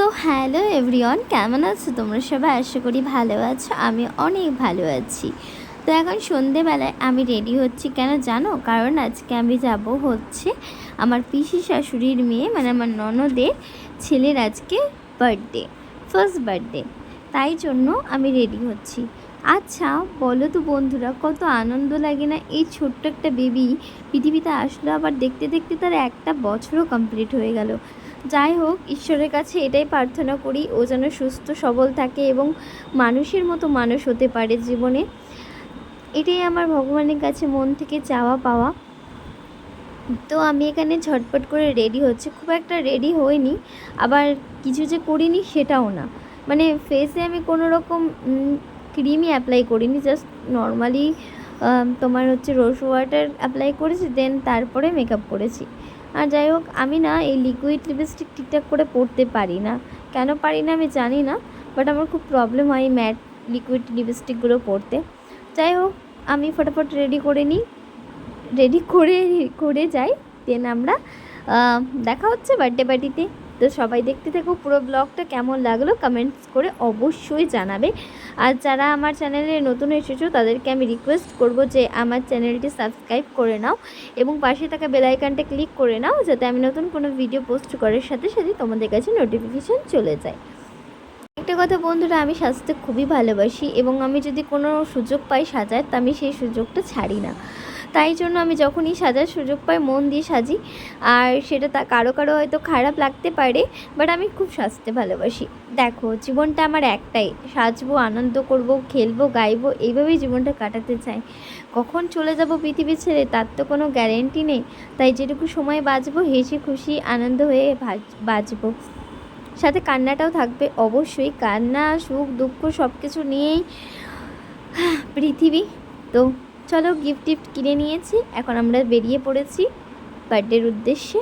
So hello everyone, কেমন আছো তোমরা সবাই? আশা করি ভালো আছো, আমি অনেক ভালো আছি। তো এখন সন্ধেবেলায় আমি রেডি হচ্ছি কেন জানো? কারণ আজকে আমি যাব হচ্ছে আমার পিসি শাশুড়ির মেয়ে মানে আমার ননদের ছেলের আজকে বার্থডে ফার্স্ট বার্থডে তাই জন্য আমি রেডি হচ্ছি। আচ্ছা বলো তো বন্ধুরা, কত আনন্দ লাগে না? এই ছোট্ট একটা বেবি পৃথিবীতে আসলো, আবার দেখতে দেখতে তার একটা বছরও কমপ্লিট হয়ে গেল। যাই হোক, ঈশ্বরের কাছে এটাই প্রার্থনা করি, ও যেন সুস্থ, সবল থাকে এবং মানুষের মতো মানুষ হতে পারে জীবনে। এটাই আমার ভগবানের কাছে মন থেকে চাওয়া পাওয়া। তো আমি এখানে ঝটপট করে রেডি হচ্ছে। খুব একটা রেডি হইনি, আবার কিছু যে করিনি সেটাও না। মানে ফেসে আমি কোনো রকম ক্রিমই অ্যাপ্লাই করিনি জাস্ট নর্মালি তোমার হচ্ছে রোজ ওয়াটার অ্যাপ্লাই করেছি দেন তারপরে মেকআপ করেছি। আর যাই হোক, আমি না এই লিকুইড লিপস্টিক ঠিকঠাক করে পড়তে পারি না। কেন পারি না আমি জানি না বাট আমার খুব প্রবলেম হয় এই ম্যাট লিকুইড লিপস্টিকগুলো পড়তে যাই হোক, আমি ফটাফট রেডি করে নিই। রেডি করে করে যাই দেন আমরা দেখা হচ্ছে বার্থডে পার্টিতে তো সবাই দেখতে থাকো পুরো ব্লগটা কেমন লাগল কমেন্টস করে অবশ্যই জানাবে। আর যারা আমার চ্যানেলে নতুন এসেছ, তাদেরকে আমি রিকোয়েস্ট করব যে আমার চ্যানেলটি সাবস্ক্রাইব করে নাও এবং পাশে থাকা বেল আইকনটা ক্লিক করে নাও, যাতে আমি নতুন কোনো ভিডিও পোস্ট করার সাথে সাথে তোমাদের কাছে নোটিফিকেশান চলে যায়। একটা কথা বন্ধুরা, আমি সাজতে খুবই ভালোবাসি এবং আমি যদি কোনো সুযোগ পাই সাজার, তা আমি সেই সুযোগটা ছাড়ি না। তাই জন্য আমি যখনই সাজার সুযোগ পাই, মন দিয়ে সাজি। আর সেটা তা কারও কারও হয়তো খারাপ লাগতে পারে বাট আমি খুব সাজতে ভালোবাসি। দেখো, জীবনটা আমার একটাই। সাজবো, আনন্দ করব, খেলব, গাইবো, এইভাবেই জীবনটা কাটাতে চাই। কখন চলে যাব পৃথিবী ছেড়ে, তার তো কোনো গ্যারেন্টি নেই। তাই যেটুকু সময় বাঁচবো, হেসে খুশি, আনন্দ হয়ে বাঁচবো সাথে কান্নাটাও থাকবে, অবশ্যই। কান্না, সুখ, দুঃখ সব কিছু নিয়েই পৃথিবী। তো চলো গিফট টিফট কিনে নিয়েছি এখন আমরা বেরিয়ে পড়েছি বার্থডের উদ্দেশ্যে।